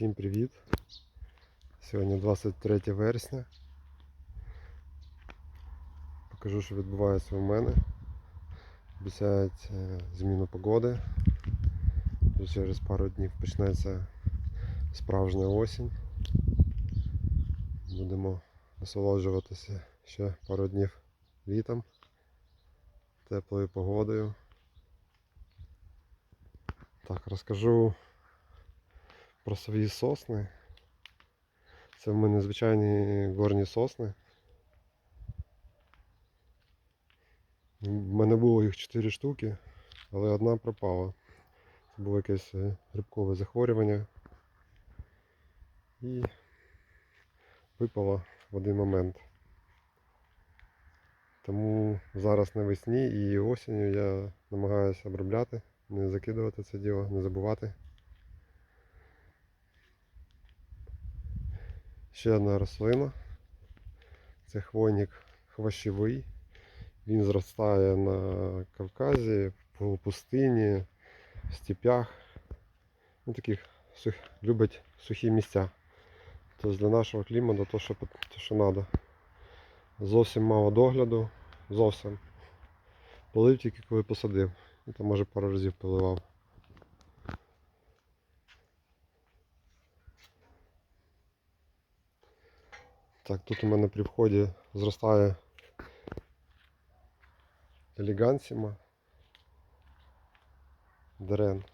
Всім привіт! Сьогодні 23 вересня. Покажу, що відбувається у мене. Обіцяють зміну погоди. Вже через пару днів почнеться справжня осінь. Будемо насолоджуватися ще пару днів літом, теплою погодою. Так, розкажу про свої сосни. Це в мене звичайні горні сосни. В мене було їх 4 штуки, але одна пропала. Це було якесь е, грибкове захворювання. І випала в один момент. Тому зараз навесні і осінню я намагаюся обробляти, не закидувати це діло, не забувати. Ще одна рослина. Це хвойник хвощовий. Він зростає на Кавказі, в пустині, в степях. Ну, таких сух... любить сухі місця. Тобто для нашого клімату що, то, що треба. Зовсім мало догляду, зовсім. Полив тільки коли посадив. І там може пару разів поливав. Так, тут у мене при вході зростає елегансіма. Дерен.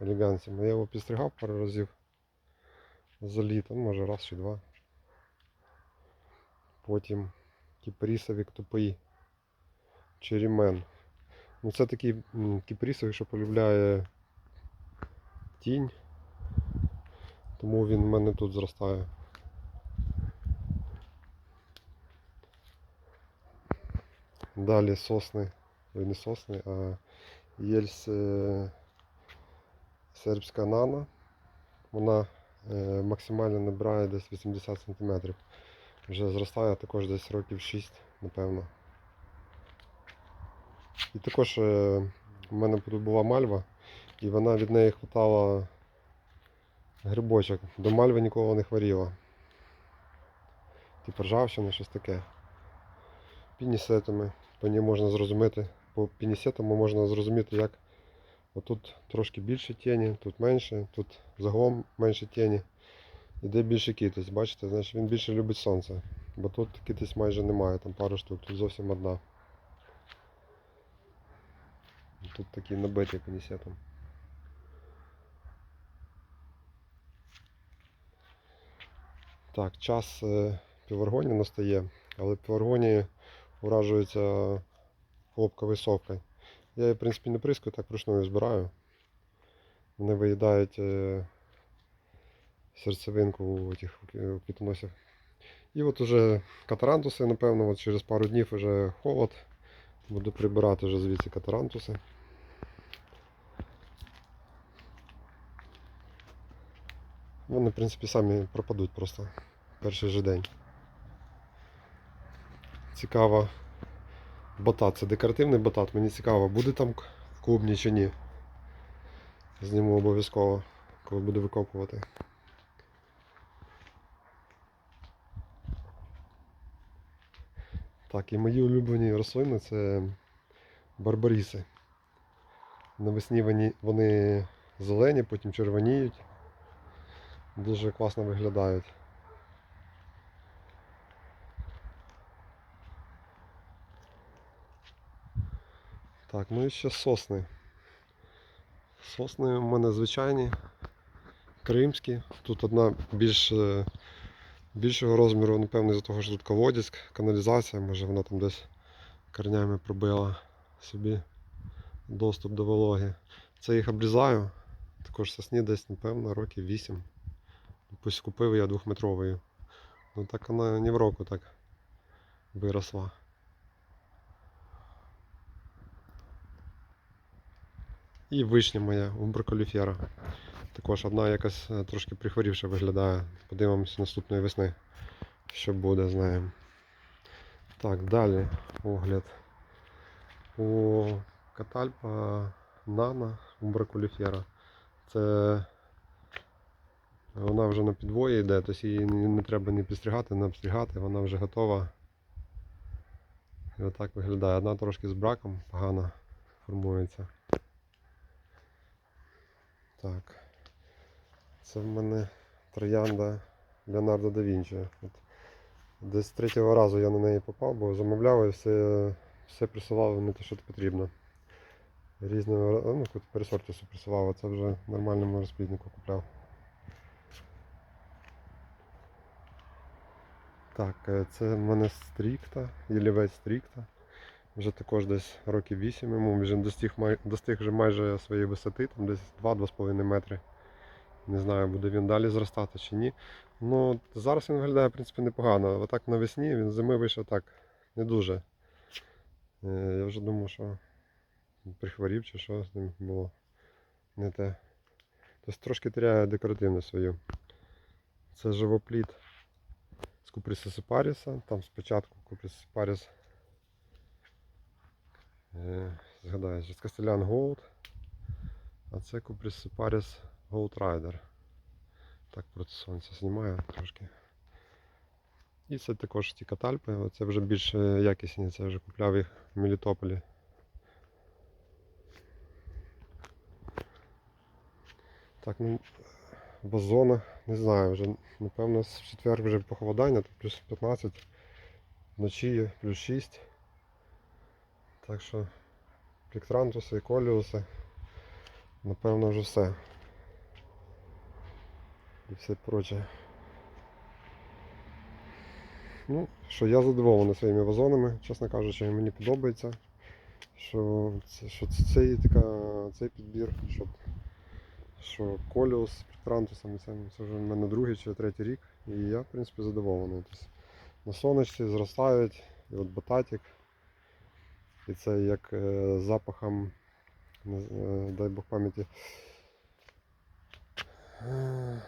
Елегансіма. Я його підстригав пару разів за літо, ну, може раз чи два. Потім кіпрісовик тупий. Черімен. Ну це такий м, кіпрісовик, що полюбляє тінь. Тому він в мене тут зростає. Далі сосни, ой, не сосни, а єльс е, сербська нана. Вона е, максимально набирає десь 80 см. Вже зростає також десь років 6, напевно. І також е, в мене була мальва, і вона від неї хватала грибочок. До мальви ніколи не хворіла. Типу ржавчина, щось таке. Пінісетами. По ній можна зрозуміти, по пінісетам можна зрозуміти, як отут трошки більше тіні, тут менше, тут загалом менше тіні. І де більше китиць, бачите, значить він більше любить сонце. Бо тут китиць майже немає, там пару штук, тут зовсім одна. Тут такі набиті пінісетом. Так, час е, піваргонії настає, але піваргонії уражується хлопковою совкою. Я її, в принципі, не прискаю, так вручную збираю. Вони виїдають е, серцевинку у цих у квітоносів. І от уже катарантуси, напевно, от через пару днів вже холод. Буду прибирати вже звідси катарантуси. Вони, в принципі, самі пропадуть просто перший же день. Цікаво. Батат, це декоративний батат. Мені цікаво, буде там к- клубні чи ні. Зніму обов'язково, коли буду викопувати. Так, і мої улюблені рослини це барбаріси. Навесні вони зелені, потім червоніють. Дуже класно виглядають. Так, ну і ще сосни. Сосни у мене звичайні, кримські. Тут одна більш, е, більшого розміру, напевно, з-за того, що тут колодязь, каналізація, може вона там десь корнями пробила собі доступ до вологи. Це їх обрізаю. Також сосні десь, напевно, років 8. Пусть купив я двохметровою. Ну так вона не в року так виросла. І вишня моя, умброколіфера. Також одна якась е, трошки прихворівша виглядає. Подивимось наступної весни, що буде з нею. Так, далі огляд. У катальпа Нана умброколіфера. Це вона вже на підвої йде, тобто її не треба ні підстригати, не обстригати, вона вже готова. І отак виглядає. Одна трошки з браком погано формується. Так. Це в мене троянда Леонардо да Вінчі. От Десь третього разу я на неї попав, бо замовляв і все, все присилав не те, що потрібно. Різного ну, хоч пересортису присилав, а це вже нормальному розпліднику купляв. Так, е, це в мене стрікта, ялівець стрікта. Вже також десь років 8 йому, вже достиг, достиг вже майже своєї висоти, там десь 2-2,5 метри. Не знаю, буде він далі зростати чи ні. Ну, зараз він виглядає, в принципі, непогано. Отак навесні він зими вийшов так, не дуже. Е, Я вже думав, що прихворів чи що з ним було не те. Тобто трошки теряє декоративність свою. Це живопліт з Куприса Сепаріса. Там спочатку Куприс Сепаріс. Е, Згадаю, з Кастелян Gold. А це Куприс Сепаріс Gold Rider. Так проти сонця знімаю трошки. І це також ті катальпи, це вже більш е, якісні, це вже купляв їх в Мелітополі. Так, ну в вазонах, не знаю, вже напевно з четвер вже похолодання, плюс 15, вночі плюс 6. Так що пліктрантуси і коліуси, напевно вже все. І все проче. Ну, що я задоволений своїми вазонами, чесно кажучи, мені подобається. Що, що цей, така, цей підбір, що, що коліус з пліктрантусами, це, це вже в мене другий чи третій рік. І я, в принципі, задоволений. Тобто, на сонечці зростають, і от бататик. І це як е, запахом, е, дай Бог пам'яті. Е,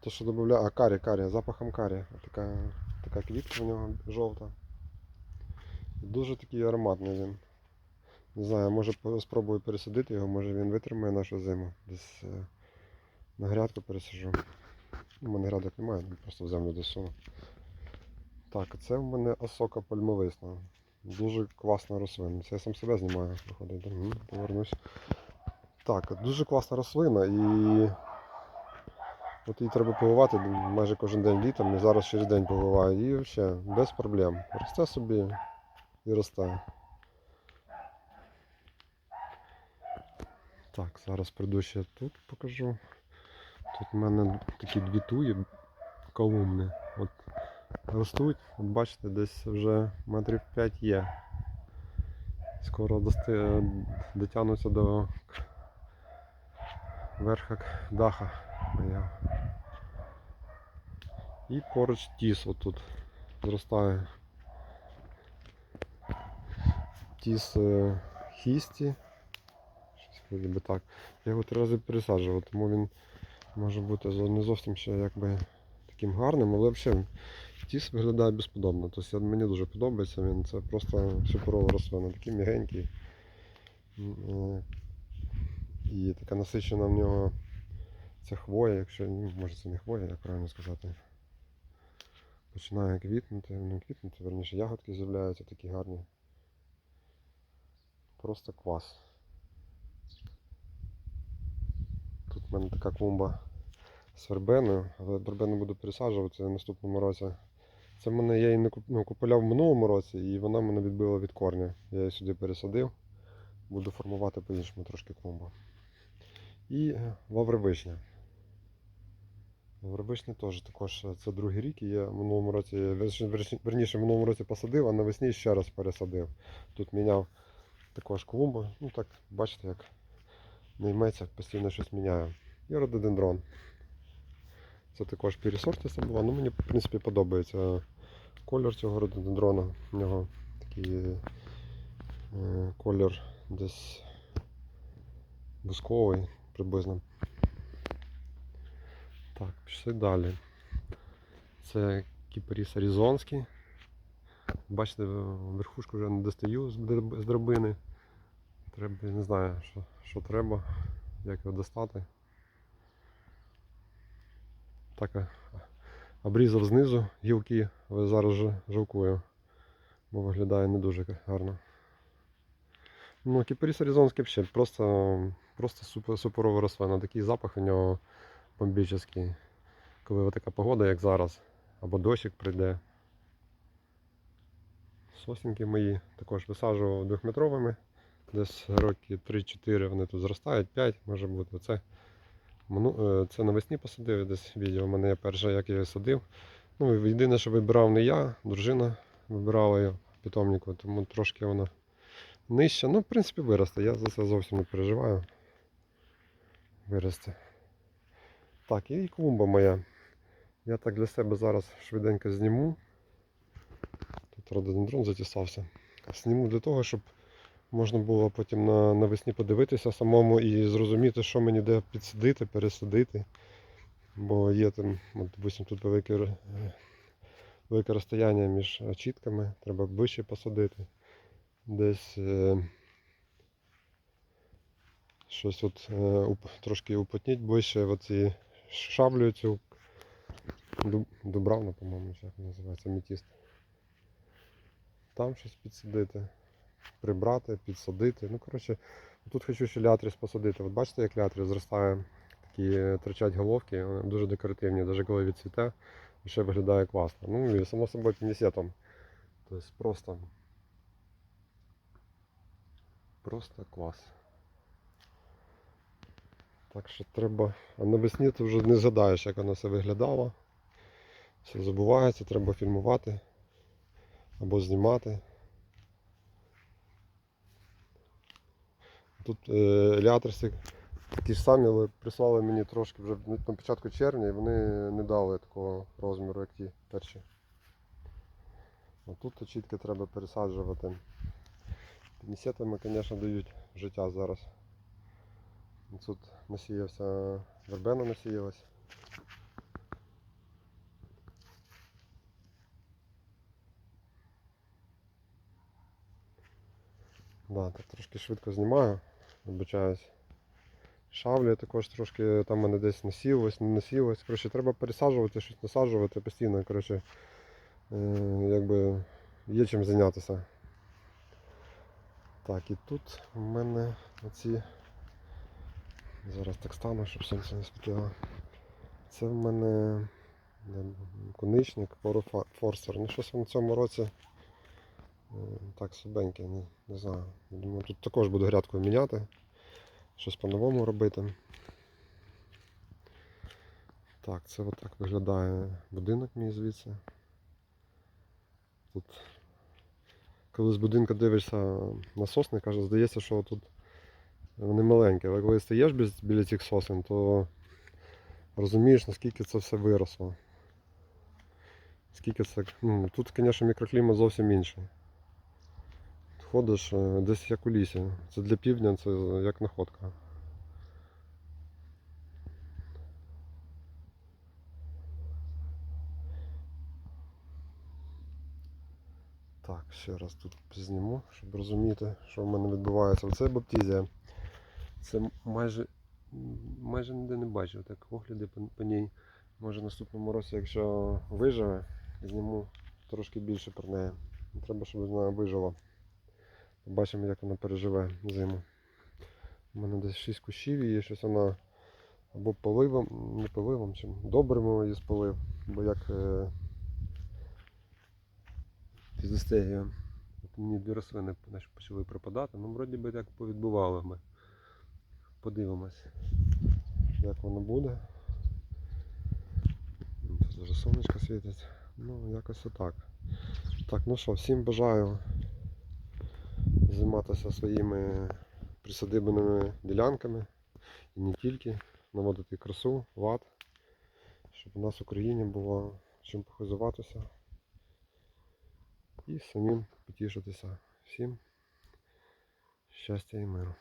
То, що додаю, а карі, карі, запахом карі. Така, така квітка у нього жовта. Дуже такий ароматний він. Не знаю, може спробую пересадити його, може він витримає нашу зиму. Десь е, на грядку пересаджу. У мене грядок немає, просто в землю досуну. Так, це в мене осока пальмовисна. Дуже класна рослина. Це я сам себе знімаю, виходить. Угу, повернусь. Так, дуже класна рослина і от її треба поливати майже кожен день літом. І зараз через день поливаю. І взагалі без проблем. Росте собі і росте. Так, зараз прийду ще тут покажу. Тут в мене такі дві туї колумни. От ростуть, от бачите, десь вже метрів 5 є. Скоро дости, дотягнуться до верха даха. моя. І поруч тіс отут зростає. Тіс е, хісті. Щось вроді би так. Я його три рази пересаджував, тому він може бути не зовсім ще якби таким гарним, але взагалі тіс виглядає безподобно. Тобто мені дуже подобається він. Це просто суперова рослина, такий м'ягенький. М, е, І така насичена в нього ця хвоя, якщо ну, може це не хвоя, як правильно сказати. Починає квітнути, ну квітнути, верніше ягодки з'являються такі гарні. Просто клас. Тут в мене така клумба з вербеною, але вербену буду пересаджувати в наступному році. Це мене я її не ну, купував в минулому році і вона мене відбила від корня. Я її сюди пересадив. Буду формувати по-іншому трошки клумбу. І е, лавровишня. Лавровишня теж також е, це другий рік. І я в минулому році, верніше, в минулому році посадив, а навесні ще раз пересадив. Тут міняв також клумбу. Ну так, бачите, як не йметься, постійно щось міняю. І рододендрон. Це також пересортиста була. Ну мені в принципі подобається колір цього рододендрона. У нього такий е, колір десь бусковий приблизно. Так, пішли далі. Це кіпаріс аризонський. Бачите, верхушку вже не достаю з драбини. Треба, не знаю, що, що треба, як його достати. Так е, обрізав знизу гілки, але зараз ж- жалкую, бо виглядає не дуже гарно. Ну, кіпаріс аризонський взагалі просто, просто супер, суперова рослина. Такий запах у нього бомбічний. Коли така погода, як зараз, або дощик прийде. Сосенки мої також висаджував двохметровими. Десь роки 3-4 вони тут зростають, 5 може бути. Це, це навесні посадив десь відео. У мене є перше, як я її садив. Ну, єдине, що вибирав не я, дружина вибирала її в питомнику, тому трошки вона нижча. Ну, в принципі, виросте. Я за це зовсім не переживаю. Виросте. Так, і клумба моя. Я так для себе зараз швиденько зніму. Тут рододендрон затісався. Зніму для того, щоб можна було потім на, навесні подивитися самому і зрозуміти, що мені де підсадити, пересадити. Бо є там, от, тут велике, велике розстояння між очітками, треба ближче посадити. Десь е, щось от, е, уп- трошки уплотніть ближче оці шаблю цю Дуб- Дубравна, по-моєму, як називається, метіст. Там щось підсадити, прибрати, підсадити. Ну, коротше, тут хочу ще лятріс посадити. От бачите, як лятріс зростає, такі е, торчать головки, вони дуже декоративні, навіть коли відцвіте, ще виглядає класно. Ну і само собою пінісетом. Тобто просто. Просто клас. Так що треба. А навесні ти вже не згадаєш, як воно все виглядало. Все забувається, треба фільмувати або знімати. Тут е, елятриси такі ж самі, але прислали мені трошки вже на початку червня і вони не дали такого розміру, як ті перші. А тут чітко треба пересаджувати. Пінісетами, звісно, дають життя зараз. Тут насіявся, вербена насіялась. Да, так трошки швидко знімаю, вибачаюсь. Шавлі також трошки там мене десь насілось, не насілось. Коротше, треба пересаджувати, щось насаджувати постійно. Коротше, е, якби є чим зайнятися. Так, і тут у мене оці. Зараз так стану, щоб сонце не світило. Це в мене коничник, Фору- форстер. Ну щось в цьому році е, так слабеньке, не, не знаю. Думаю, тут також буду грядку міняти. Щось по-новому робити. Так, це отак виглядає будинок мій звідси. Тут, коли з будинку дивишся на сосни, каже, здається, що тут вони маленькі, але коли стоїш біля цих сосен, то розумієш, наскільки це все виросло. Скільки це. Ну, тут, звісно, мікроклімат зовсім інший. Ходиш е, десь як у лісі. Це для півдня, це як находка. Так, ще раз тут зніму, щоб розуміти, що в мене відбувається. Оце баптізія. Це майже, майже ніде не бачив. Так огляди по, по ній. Може наступному році, якщо виживе, зніму трошки більше про неї. Треба, щоб вона вижила. Побачимо, як вона переживе зиму. У мене десь 6 кущів і щось вона або поливом, не поливом, чим добримо її сполив, бо як е. Мені дві рослини почали пропадати, ну вроді би так повідбували ми. Подивимось, як воно буде. Тут вже сонечко світить. Ну, якось отак. Так, ну що, всім бажаю займатися своїми присадибними ділянками і не тільки, наводити красу, лад, щоб у нас в Україні було чим похизуватися і самим потішитися. Всім щастя і миру.